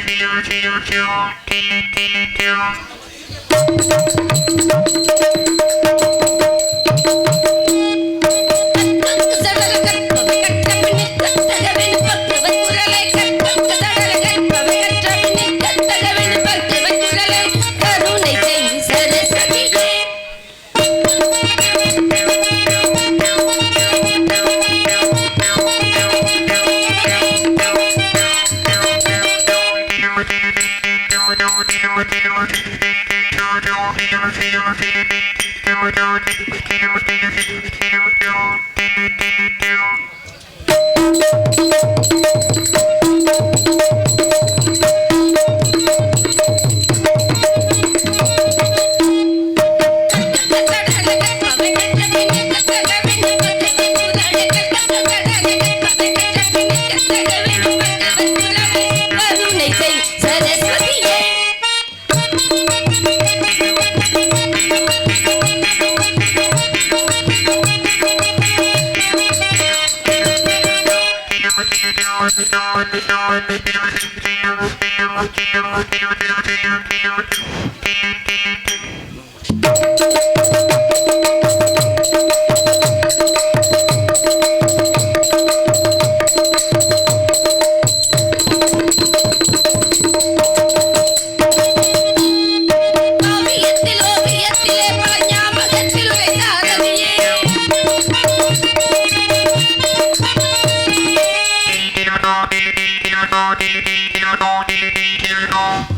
Thank you. Yeah. の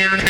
Don't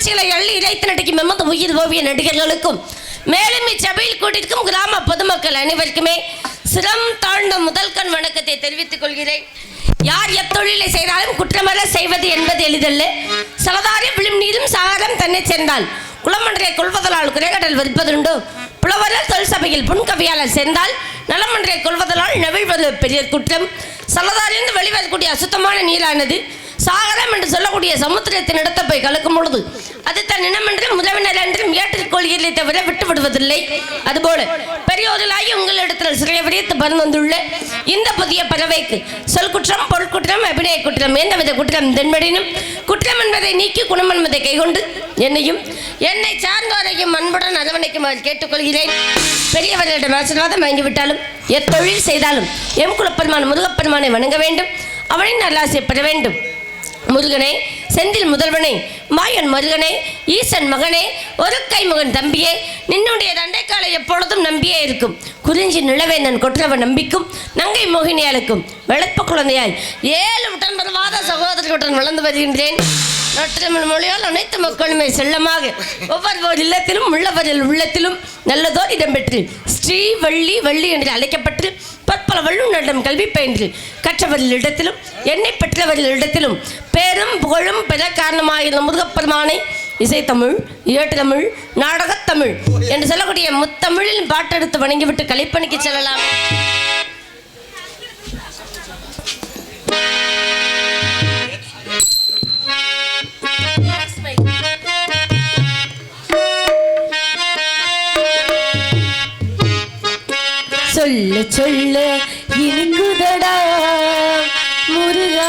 நிகழ்ச்சிகளை எள்ளி இழைத்து நடிக்கும் எமது உயிர் ஓவிய நடிகர்களுக்கும் மேலும் இச்சபையில் கூட்டிருக்கும் கிராம பொதுமக்கள் அனைவருக்குமே சிரம் தாழ்ந்த முதல் கண் வணக்கத்தை தெரிவித்துக் கொள்கிறேன். யார் எத்தொழிலை செய்தாலும் குற்றமல்ல செய்வது என்பது எளிதல்ல. சலதாரி விழும் நீரும் சாகரம் தன்னை சேர்ந்தால் குளமன்றை கொள்வதலால் குறைகடல் வரிப்பதுண்டோ புலவரல் தொல் சபையில் புன்கவியாளர் சேர்ந்தால் நலமன்றை கொள்வதலால் நவிழ்வது பெரிய குற்றம். சலதாரிலிருந்து வெளிவரக்கூடிய அசுத்தமான நீரானது சாகரம் என்று சொல்லக்கூடிய சமுத்திரத்தின் இடத்தை போய் கலக்கும் பொழுது அது தன் இனமென்றும் உறவினர் என்றும் ஏற்றுக்கொள்கிறதை தவிர விட்டு விடுவதில்லை. அதுபோல பெரியோர்களாகி உங்களிடத்தில் சிறைய விரித்து பறந்துள்ள இந்த புதிய பறவைக்கு சொல் குற்றம் பொருட்குற்றம் அபிநய குற்றம் எந்தவித குற்றம் தென்படினும் குற்றம் என்பதை நீக்கி குணம் என்பதை கைகொண்டு என்னையும் என்னை சார்ந்தோரையும் அன்புடன் அரவணைக்குமாறு கேட்டுக்கொள்கிறேன். பெரியவர்களிடம் ஆசீர்வாதம் வாங்கிவிட்டாலும் எத்தொழில் செய்தாலும் எம் குலப்பெருமான் முருகப்பெருமானை வணங்க வேண்டும். அவனின் நல்லாசை பெற வேண்டும். முருகனே செந்தில் முதல்வனே மாயன் மருகனே ஈசன் மகனே ஒரு கை மகன் தம்பியே நின்னுடைய தண்டைக்காலை எப்பொழுதும் நம்பியே இருக்கும். குறிஞ்சி நிலவேந்தன் கொற்றவ நம்பிக்கும் நங்கை மோகினியாளுக்கும் வெளுப்ப குழந்தையாய் ஏழு உடன்பரவாத சகோதரர்களுடன் வளர்ந்து வருகின்றேன். நற்றமிழ் மொழியால் அனைத்து மக்களுமே செல்லமாக ஒவ்வொருவர் இல்லத்திலும் உள்ளவரில் உள்ளத்திலும் நல்லதோர் இடம்பெற்று ஸ்ரீ வள்ளி வள்ளி என்று அழைக்கப்பட்டு பற்பல வல்லுநரிடம் கல்வி பயின்று கற்றவரில் இடத்திலும் என்னை பெற்றவரில் இடத்திலும் பேரும் புகழும் பெற காரணமாகிற முருகப்பெருமானை இசைத்தமிழ் ஏட்டுதமிழ் நாடகத்தமிழ் என்று சொல்லக்கூடிய முத்தமிழில் பாட்டெடுத்து வணங்கிவிட்டு கலைப்பணிக்கு செல்லலாம். சொல்ல சொல்ல இனிக்குதடா முருகா.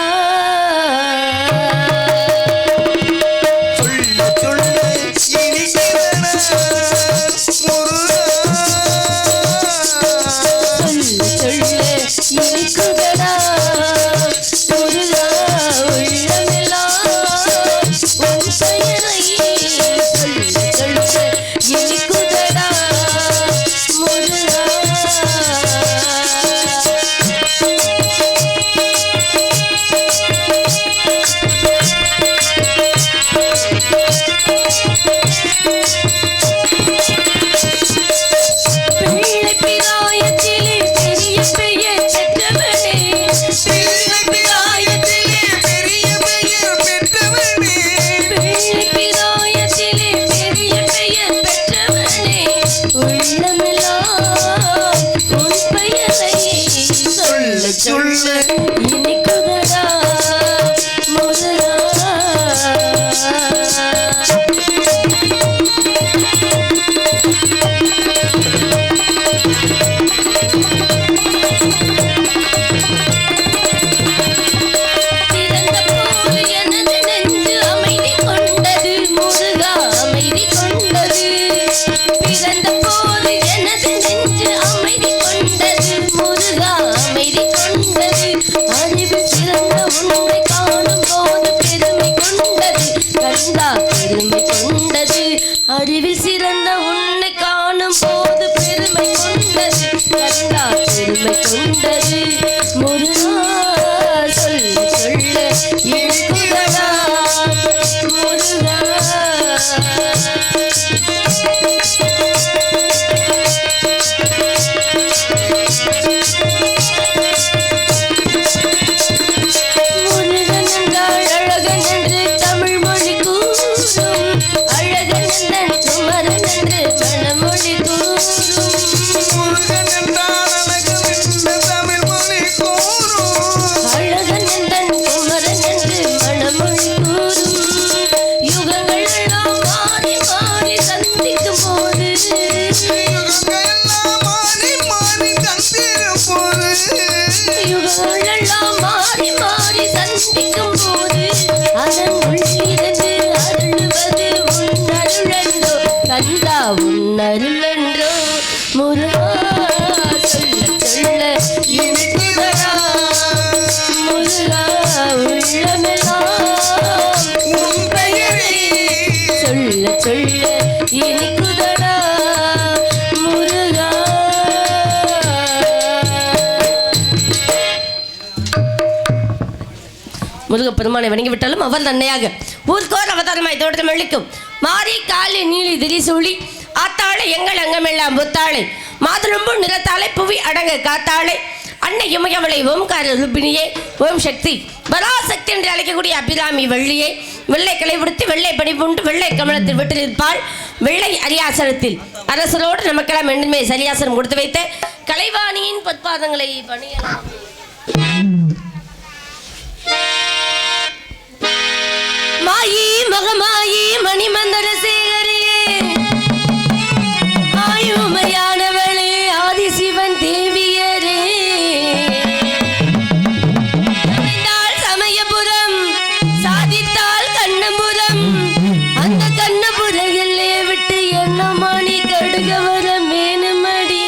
கண்டா முருகப்பெருமானை வணங்கி விட்டாலும் அவர் தன்னையாக ஊர்கோர் அவதாரமாய் தோட்டம் அளிக்கும் மாறி காலி நீலி திரிசூழி ஆத்தாளை எங்கள் அங்கமெல்லாம் புத்தாளை மாதுளம்பு நிறத்தாளை புவி அடங்க காத்தாளை அன்னை இமயமலை ஓம்கார ரூபிணியே ஓம் சக்தி பராசக்தி என்று அழைக்கக்கூடிய அபிராமி வள்ளியே வெள்ளை கிளை விடுத்து வெள்ளை பணிபுண்டு வெள்ளை கமலத்தில் விட்டிருப்பாள் வெள்ளை அரியாசனத்தில். அரசரோடு நமக்கெல்லாம் என்றுமே சரியாசனம் கொடுத்து வைத்த கலைவாணியின் பொற்பாதங்களை பணியலாம். மாயி மகமாயி மணிமந்தர சேகரியே ஆயுமையானவளே ஆதிசிவன் தேவியரே. அமைந்தாள் சமயபுரம் சாதித்தாள் கண்ணபுரம். அந்த கண்ணபுர எல்லையை விட்டு என்ன மணி கடுகவர மேனுமடி.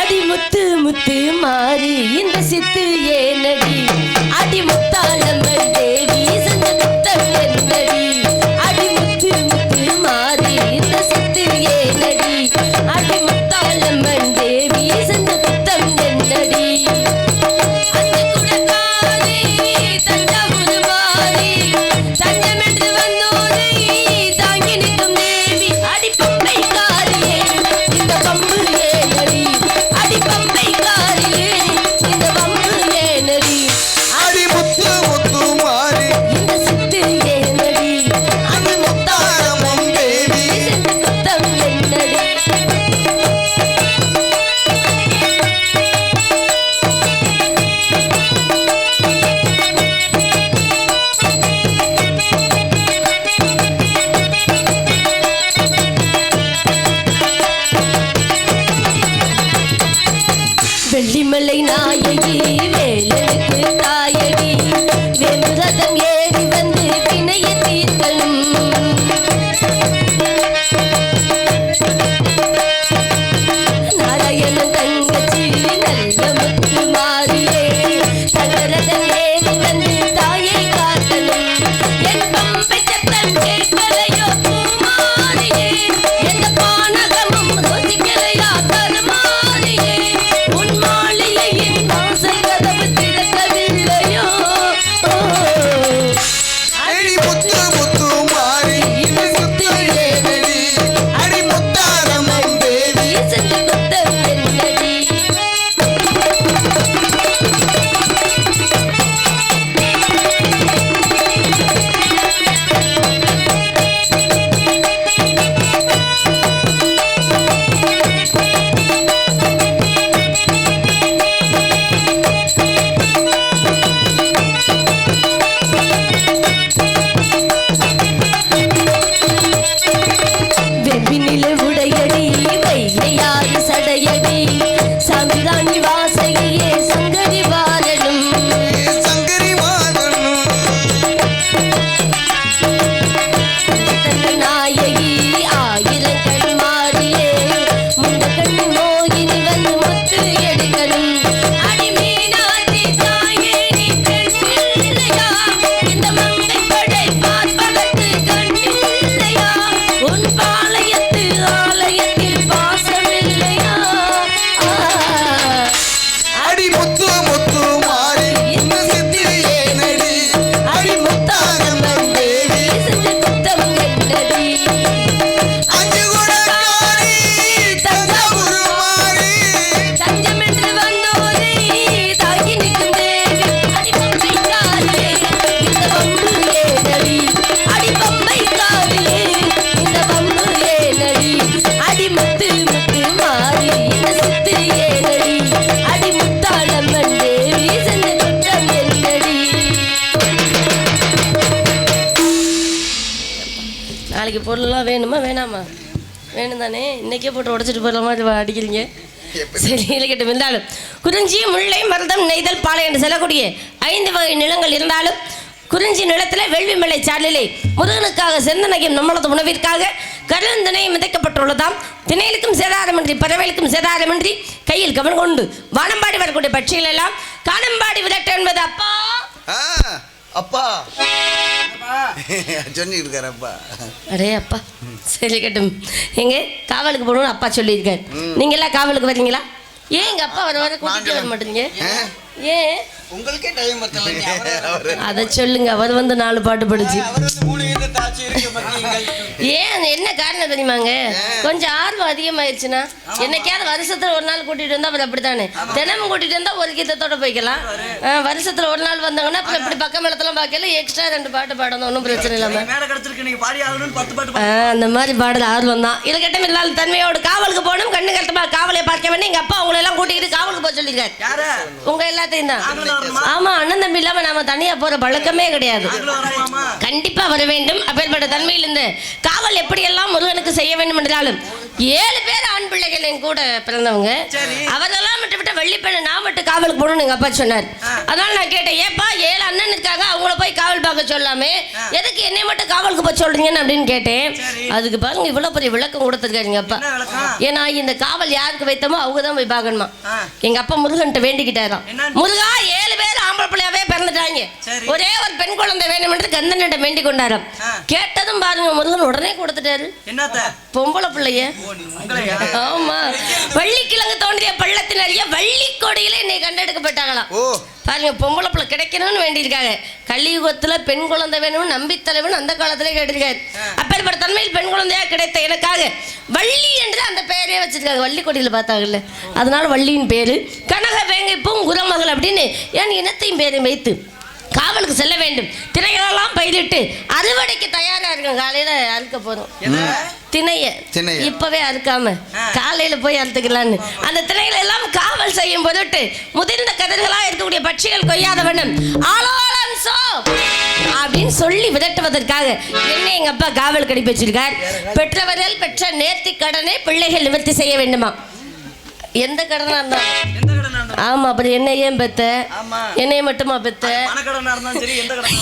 அடி முத்து முத்து மாறி இந்த சித்து ஏனடி. அடி பொருள்லாம் வேணுமா? வேணாமா? வேணும் தானே இன்னைக்கே போட்டு உடச்சிட்டு போகிற மாதிரி அடிக்கிறீங்க? சரி இருக்கட்டும் இருந்தாலும் குறிஞ்சி முல்லை மருதம் நெய்தல் பாலை என்று சொல்லக்கூடிய ஐந்து வகை நிலங்கள் இருந்தாலும் குறிஞ்சி நிலத்தில் வெள்ளிமலை சாலிலே முருகனுக்காக செந்தனையும் நம்மளது உணவிற்காக கருந்தினை விதைக்கப்பட்டுள்ளதாம் திணையிலுக்கும் சேதாரமின்றி பறவைகளுக்கும் சேதாரமின்றி கையில் கவனம் கொண்டு வானம்பாடி வரக்கூடிய பட்சிகள் எல்லாம் காணம்பாடி விரட்டு என்பது அப்பா. அப்பா. சொல்லிட்டு இருக்காரு அப்பா. அடே அப்பா சரி கட்டும். எங்க? காவலுக்கு போகணும்னு அப்பா சொல்லியிருக்காரு. நீங்க எல்லாம் காவலுக்கு வரீங்களா? ஏன் எங்க அப்பா வர வர கூட்டிட்டு வர மாட்டீங்க? ஏன்? உங்களுக்கே டைம் அவரு அதை சொல்லுங்க அவர் வந்து நாலு பாட்டு படிச்சு. அவர் வந்து மூணு தாட்சி இருக்கு ஏன் என்ன காரணம் தெரியுமாங்க? கொஞ்சம் ஆர்வம் அதிகமாயிருச்சுன்னா என்னைக்காவது வருஷத்துல ஒரு நாள் கூட்டிட்டு வந்தா அப்புறம் அப்படித்தானே? தினமும் கூட்டிட்டு வந்தா ஒரு கீதத்தோட போய்க்கலாம். வருஷத்துல ஒரு நாள் வந்தாங்கன்னா அப்புறம் இப்படி பக்கம் இடத்துல பார்க்கல எக்ஸ்ட்ரா ரெண்டு பாட்டு பாடணும் ஒன்றும் பிரச்சனை இல்லாம. அந்த மாதிரி பாடல் ஆர்வம் தான். இருக்கட்டும் இல்லாத தன்மையோடு காவலுக்கு போகணும் கண்ணு கட்டமா காவலை பார்க்க வேண்டிய எங்க அப்பா உங்களை எல்லாம் கூட்டிக்கிட்டு காவலுக்கு போக சொல்லியிருக்காரு. யாரு? உங்க எல்லாத்தையும் தான். ஆமா அண்ணன் தம்பி இல்லாம நாம தனியா போற பழக்கமே கிடையாது. கண்டிப்பா வர வேண்டும். அப்பேற்பட்ட தன்மையில் இந்த காவல் எப்படியெல்லாம் முருகனுக்கு செய்ய வேண்டும் என்றாலும் ஏழு பேர் ஆண் பிள்ளைகள் என் கூட பிறந்தவங்க. அவரெல்லாம் விட்டு விட்டு வள்ளிப்பண்ண நான் மட்டும் காவலுக்கு போகணும்னு எங்க அப்பா சொன்னார். அதனால நான் கேட்டேன் ஏப்பா ஏழு அண்ணன் இருக்காங்க அவங்கள போய் காவல் பார்க்க சொல்லாமே. எதுக்கு என்னை மட்டும் காவலுக்கு போய் சொல்றீங்கன்னு அப்படின்னு கேட்டேன். அதுக்கு பாருங்க இவ்வளவு பெரிய விளக்கம் கொடுத்துருக்காருங்க அப்பா? ஏன்னா இந்த காவல் யாருக்கு வைத்தோமோ அவங்க தான் போய் பார்க்கணுமா ஆ. எங்க அப்பா முருகன்ட்ட வேண்டிக்கிட்டாராம்? முருகா ஏழு பேர் ஆம்பளை பிள்ளையாவே பிறந்துட்டாங்க. ஒரே ஒரு பெண் குழந்தை வேணும் என்று கந்தனிட்ட வேண்டிக் கொண்டாராம். கேட்டதும் பாருங்க முருகன் உடனே கொடுத்துட்டாரு. என்னத்த? பொம்பளை பிள்ளைய. ஆமா. வள்ளிக்கிழங்கு தோன்றிய பள்ளத்தின் அறிய வள்ளி கொடியில என்னை கண்டெடுக்கப்பட்டாங்களாம் பாருங்க பொம்பளை பிள்ளை கிடைக்கணும்னு வேண்டியிருக்காங்க. கலியுகத்துல பெண் குழந்தை வேணும்னு நம்பித்தலைவன் அந்த காலத்திலே கேட்டிருக்காரு. அப்பேற்பட்ட தன்மையில் பெண் குழந்தையா கிடைத்த எனக்காக வள்ளி என்று அந்த பெயரே வச்சிருக்காங்க. வள்ளி கொடியில பார்த்தாங்கல்ல அதனால வள்ளியின் பேரு. கனக வேங்கைப்பும் குரமகள் அப்படின்னு என் இனத்தையும் பேரை வைத்து காவலுக்கு செல்ல வேண்டும். திரைகளெல்லாம் பயிரிட்டு அறுவடைக்கு தயாரா இருக்கும் காலையில அறுக்க போறோம் திணைய. இப்பவே அறுக்காம. காலையில போய் அறுத்துக்கலான்னு. அந்த திணைகளை எல்லாம் காவல் செய்யும் பொருட்டு முதிர்ந்த கதிர்களா இருக்கக்கூடிய பட்சிகள் கொய்யாத வண்ணம். ஆலோலம் சோ! அப்படின்னு சொல்லி விரட்டுவதற்காக என்ன எங்க அப்பா காவல் கடிப்பு வச்சிருக்கார். பெற்றவர்கள் பெற்ற நேர்த்தி கடனை பிள்ளைகள் நிவர்த்தி செய்ய வேண்டுமா எந்த கடனா இருந்தாலும். ஆமா அப்புறம் என்ன ஏன் பெத்த என்னைய மட்டுமா பெத்த?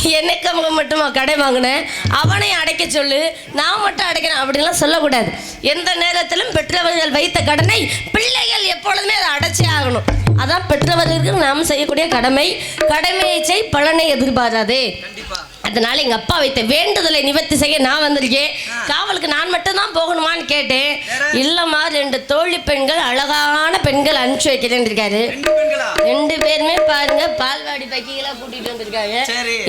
எனக்கு அவங்க மட்டுமா கடை வாங்கினேன்? அவனை அடைக்க சொல்லு. நான் மட்டும் அடைக்கிறேன் அப்படிலாம் சொல்லக்கூடாது. எந்த நேரத்திலும் பெற்றவர்கள் வைத்த கடனை பிள்ளைகள் எப்பொழுதுமே அதை அடைச்சே ஆகணும். அதான் பெற்றவர்களுக்கு நாம் செய்யக்கூடிய கடமை. கடமையை செய் பலனை எதிர்பாராதே. கண்டிப்பா. அதனால எங்க அப்பா வைத்த வேண்டுதலை நிவர்த்தி செய்ய நான் வந்திருக்கேன். காவலுக்கு நான் மட்டும் தான் போகணுமான்னு கேட்டேன். இல்லம்மா ரெண்டு தோழி பெண்கள் அழகான பெண்கள் அனுப்பிச்சு வைக்கிறேன்னு இருக்காரு. ரெண்டு பேருமே பாருங்க பால்வாடி பக்கிகளா கூட்டிட்டு வந்திருக்காங்க.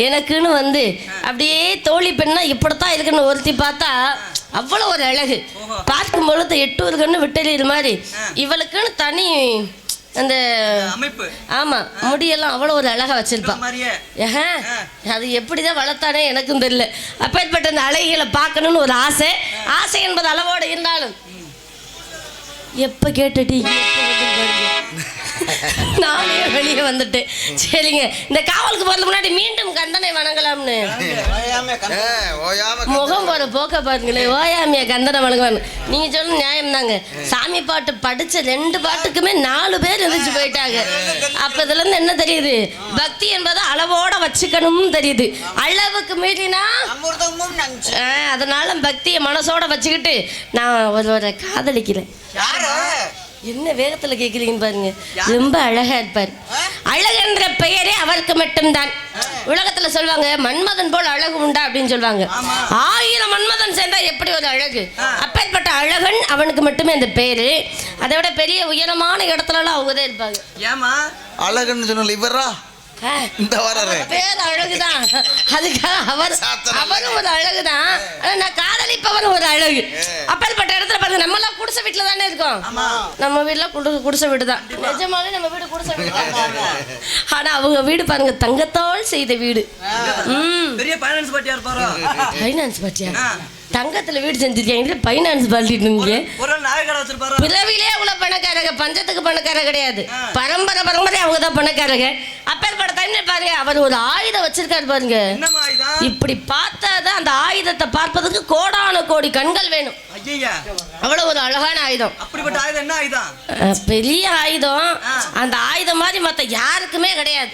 எனக்குன்னு வந்து அப்படியே தோழி பெண்ணா இப்படித்தான் இருக்குன்னு ஒருத்தி பார்த்தா அவ்வளவு ஒரு அழகு. பார்க்கும் பொழுது எட்டூர் கண்ணு விட்டலீர் மாதிரி. இவளுக்குன்னு தனி அந்த அமைப்பு. ஆமா முடியெல்லாம் அவ்வளவு ஒரு அழகா வச்சிருப்பா. இந்த மாதிரியே. ஏஹா, ஆ. அது எப்படிதான் வளர்த்தானே எனக்கும் தெரியல. அப்பேற்பட்ட அந்த அழகிகளை பார்க்கணும்னு ஒரு ஆசை. ஆசை என்பது அளவோடு இருந்தாலும் எப்ப கேட்டுட்டு. நானே வெளியே வந்துட்டேன் சரிங்க. இந்த காவலுக்கு போறது முன்னாடி மீண்டும் கந்தனை வணங்கலாம்னு. முகம் போற போக்க பாருங்களேன் ஓயாமிய கந்தனை வணங்கலாம் நீங்க சொல்ல நியாயம் தாங்க சாமி பாட்டு படிச்ச ரெண்டு பாட்டுக்குமே நாலு பேர் இருந்துச்சு போயிட்டாங்க. அப்ப இதுல இருந்து என்ன தெரியுது? பக்தி என்பதை அளவோட வச்சுக்கணும்னு தெரியுது. அளவுக்கு மீறினா அதனால பக்தியை மனசோட வச்சுக்கிட்டு நான் ஒருவரை காதலிக்கிறேன். என்ன வேகத்துல கேக்குறீங்கன்னு பாருங்க. ரொம்ப அழகா இருப்பார். அழகென்ற பெயரே அவருக்கு மட்டும்தான். உலகத்துல சொல்லுவாங்க மன்மதன் போல் அழகு உண்டா? அப்படின்னு சொல்லுவாங்க. ஆயிரம் மன்மதன் சேர்ந்தா எப்படி ஒரு அழகு? அப்பேற்பட்ட அழகன் அவனுக்கு மட்டுமே அந்த பேரு. அதை விட பெரிய உயரமான இடத்துல எல்லாம் அவங்க தான் இருப்பாங்க. ஏமா அழகுன்னு சொன்னல இவரா இந்த வராரு பேர் அழகுதான். அதுக்காக அவர். அவரும் ஒரு அழகுதான். ஆனா நான் காதலிப்பவரும் ஒரு அழகு. அப்பேற்பட்ட இடத்துல பாருங்க நம்ம எல்லாம் குடிசை வீட்டுல தானே இருக்கோம். ஆமா. நம்ம வீட்ல குடு குடிசை வீடு தான். நிஜமாவே நம்ம வீடு குடிசை வீடு தான். ஆனா அவங்க வீடு பாருங்க தங்கத்தால் செய்த வீடு. ம். பெரிய பைனான்ஸ் பாட்டியா இருப்பாரோ ஃபைனான்ஸ் பாட்டியா. தங்கத்துல வீடு செஞ்சிருக்கீங்க கடை வச்சிருப்பாரோ பிறவிலே அவ்வளோ பணக்காரங்க பஞ்சத்துக்கு பணக்கார கிடையாது. பரம்பரை பரம்பரை அவங்க தான் பணக்காரங்க. அப்பேற்பட்ட டைம்ல பாருங்க. அவர் ஒரு ஆயுதம் வச்சிருக்காரு பாருங்க. இப்படி பார்த்தாதான் அந்த ஆயுதத்தை பார்ப்பதற்கு கோடான கோடி கண்கள் வேணும். அவ்வளவு ஒரு அழகான ஆயுதம். அப்படிப்பட்ட ஆயுதம் என்ன ஆயுதம்? பெரிய ஆயுதம். அந்த ஆயுதம் மாதிரி மத்த யாருக்குமே கிடையாது.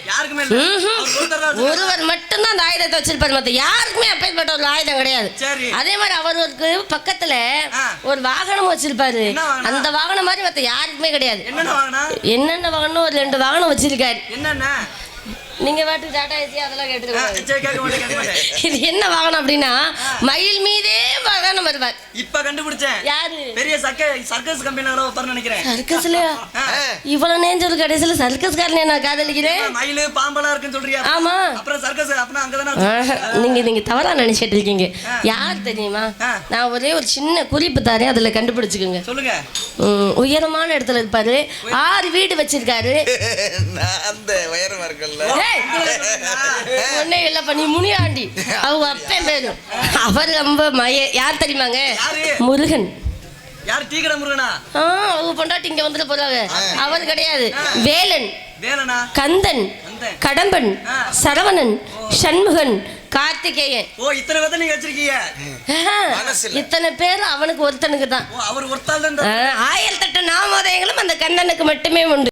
ஒருவர் மட்டும்தான் அந்த ஆயுதத்தை வச்சிருப்பாரு. மத்த யாருக்குமே அப்பேற்பட்ட ஒரு ஆயுதம் கிடையாது. அதே மாதிரி அவருக்கு பக்கத்துல. ஒரு வாகனம் வச்சிருப்பாரு? அந்த வாகனம் மாதிரி மத்த யாருக்குமே கிடையாது. என்னென்ன வாகனம் ஒரு ரெண்டு வாகனம் வச்சிருக்காரு. என்னென்ன? நீங்க பாட்டு டாடா ஏசி அதெல்லாம் மாட்டேன் இது என்ன வாகனம் அப்படின்னா மயில் மீதே வாகனம் வருவார். இப்ப கண்டுபிடிச்சேன். யாரு? பெரிய சர்க்க சர்க்கஸ் கம்பெனில உட்கார்ந்து நினைக்கிறேன். சர்க்கஸ்லயா. இவ்வளவு நேஞ்சல் கடைசியில சர்க்கஸ்காரனே நான் காதலிக்கிறேன்? மயிலு பாம்பெல்லாம் இருக்குன்னு சொல்றியா? ஆமா. அப்புறம் சர்க்கஸ் அப்படின்னா அங்கதானே நீங்க நீங்க தவறா நினைச்சிட்டு இருக்கீங்க. யார் தெரியுமா. நான் ஒரே ஒரு சின்ன குறிப்பு தரேன் அதுல கண்டுபிடிச்சுக்கோங்க. சொல்லுங்க. உயரமான இடத்துல இருப்பாரு. ஆறு வீடு வச்சிருக்காரு. நான் அந்த உயரமா இருக்கல்ல ஒண்ணே இல்லப்பா நீ முனியாண்டி. அவங்க அப்பன் பேரு. அவர் ரொம்ப மய யார் தெரியுமாங்க? முருகன். யார்? டீ கடை முருகனா? ஆ அவங்க பொண்டாட்டி இங்க வந்துட்டு போறாங்க. அவர் கிடையாது. வேலன். வேலனா? கந்தன். கடம்பன். சரவணன். சண்முகன். கார்த்திகேயன். ஓ இத்தனை பேர்த்த நீங்க வச்சிருக்கீங்க. இத்தனை பேர் அவனுக்கு ஒருத்தனுக்கு தான். அவர் ஒருத்தாள் தான் ஆயிரத்தெட்டு நாமோதயங்களும் அந்த கண்ணனுக்கு மட்டுமே உண்டு.